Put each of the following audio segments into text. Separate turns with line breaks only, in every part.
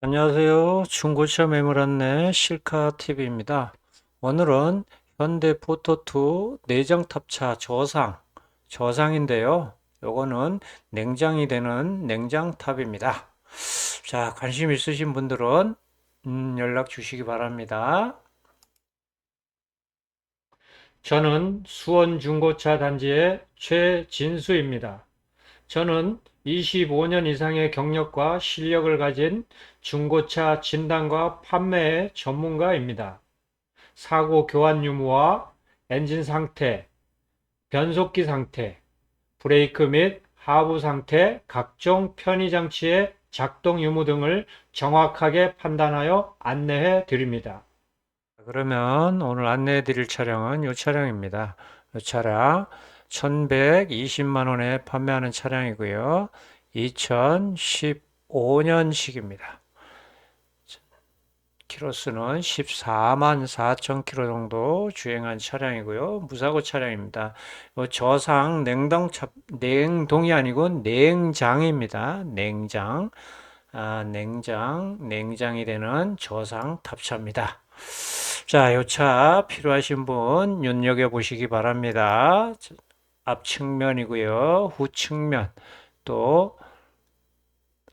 안녕하세요. 중고차 매물 안내 실카 TV입니다. 오늘은 현대 포토2 내장 탑차 저상, 저상인데요. 요거는 냉장이 되는 냉장 탑입니다. 자, 관심 있으신 분들은 음, 연락 주시기 바랍니다. 저는 수원 중고차 단지의 최진수입니다. 저는 25년 이상의 경력과 실력을 가진 중고차 진단과 판매의 전문가입니다. 사고 교환 유무와 엔진 상태, 변속기 상태, 브레이크 및 하부 상태, 각종 편의 장치의 작동 유무 등을 정확하게 판단하여 안내해 드립니다. 그러면 오늘 안내해 드릴 차량은 이 차량입니다. 이 차량 1120만 원에 판매하는 차량이고요. 2015년식입니다. 키로수는 14만 4천 킬로 정도 주행한 차량이고요. 무사고 차량입니다. 저상 냉동 차, 냉동이 아니고 냉장입니다. 냉장. 아, 냉장, 냉장이 되는 저상 탑차입니다. 자, 요 차 필요하신 분 눈여겨 보시기 바랍니다. 앞측면이고요. 후측면 또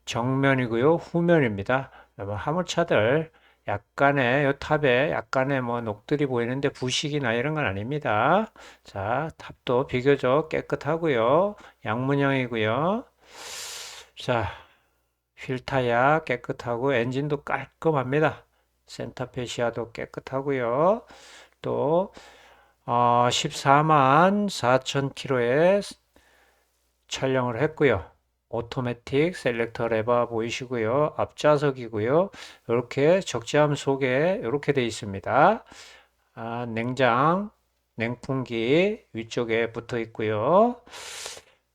정면이고요. 후면입니다. 화물차들 약간의 요 탑에 약간의 뭐 녹들이 보이는데 부식이나 이런 건 아닙니다. 자, 탑도 비교적 깨끗하고요. 양문형이고요. 자, 휠 타야 깨끗하고 엔진도 깔끔합니다. 센터페시아도 깨끗하고요. 또 어, 14만 4천 킬로에 촬영을 했고요. 오토매틱 셀렉터 레버 보이시고요. 앞좌석이고요. 이렇게 적재함 속에 이렇게 되어 있습니다. 아, 냉장, 냉풍기 위쪽에 붙어 있고요.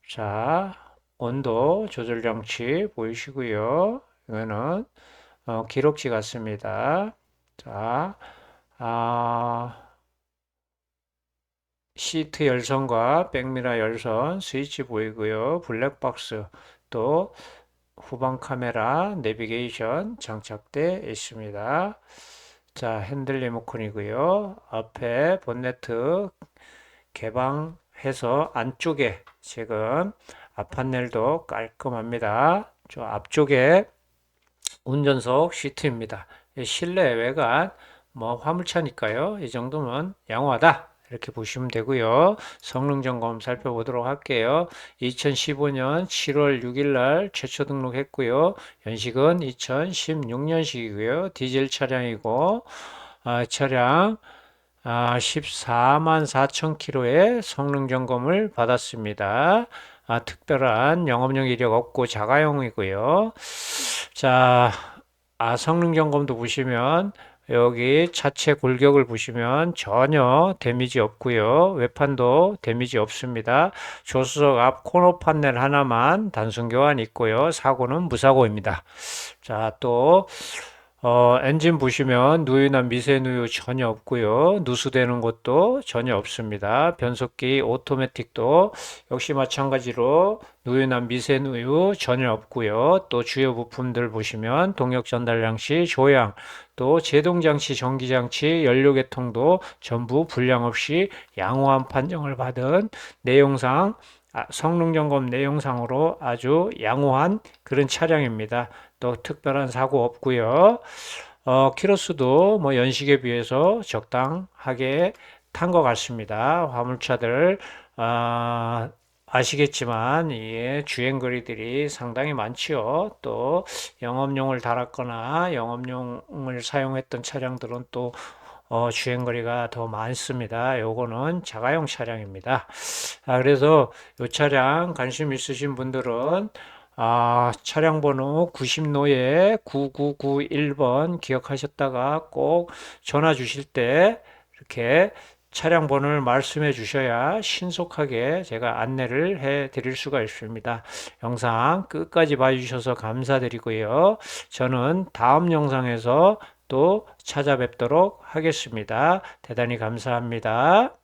자, 온도 조절 장치 보이시고요. 이거는 어, 기록지 같습니다. 자, 아, 시트 열선과 백미러 열선 스위치 보이고요. 블랙박스 또 후방 카메라 내비게이션 장착되어 있습니다. 자, 핸들 리모컨이고요. 앞에 본네트 개방해서 안쪽에 지금 앞판넬도 깔끔합니다. 저 앞쪽에 운전석 시트입니다. 실내 외관 뭐 화물차니까요. 이 정도면 양호하다. 이렇게 보시면 되고요. 성능 점검 살펴보도록 할게요. 2015년 7월 6일 날 최초 등록했고요. 연식은 2016년식이고요. 디젤 차량이고 아, 차량 아, 14만 4천 킬로의 성능 점검을 받았습니다. 아, 특별한 영업용 이력 없고 자가용이고요. 자, 아, 성능 점검도 보시면 여기 차체 골격을 보시면 전혀 데미지 없고요. 외판도 데미지 없습니다. 조수석 앞 코너 판넬 하나만 단순 교환 있고요. 사고는 무사고입니다. 자, 또 어, 엔진 보시면 누유나 미세 누유 전혀 없고요. 누수되는 것도 전혀 없습니다. 변속기 오토매틱도 역시 마찬가지로 누유나 미세 누유 전혀 없고요. 또 주요 부품들 보시면 동력 전달 장치, 조향, 또 제동 장치, 전기 장치, 연료 계통도 전부 불량 없이 양호한 판정을 받은 내용상 아, 성능 점검 내용상으로 아주 양호한 그런 차량입니다. 또 특별한 사고 없고요. 어, 키로수도 뭐 연식에 비해서 적당하게 탄 것 같습니다. 화물차들 아, 아시겠지만 이 주행거리들이 상당히 많지요. 또 영업용을 달았거나 영업용을 사용했던 차량들은 또 어, 주행거리가 더 많습니다. 요거는 자가용 차량입니다. 아, 그래서 이 차량 관심 있으신 분들은 아, 차량 번호 90노에 9991번 기억하셨다가 꼭 전화 주실 때 이렇게 차량 번호를 말씀해 주셔야 신속하게 제가 안내를 해 드릴 수가 있습니다. 영상 끝까지 봐주셔서 감사드리고요. 저는 다음 영상에서 또 찾아뵙도록 하겠습니다. 대단히 감사합니다.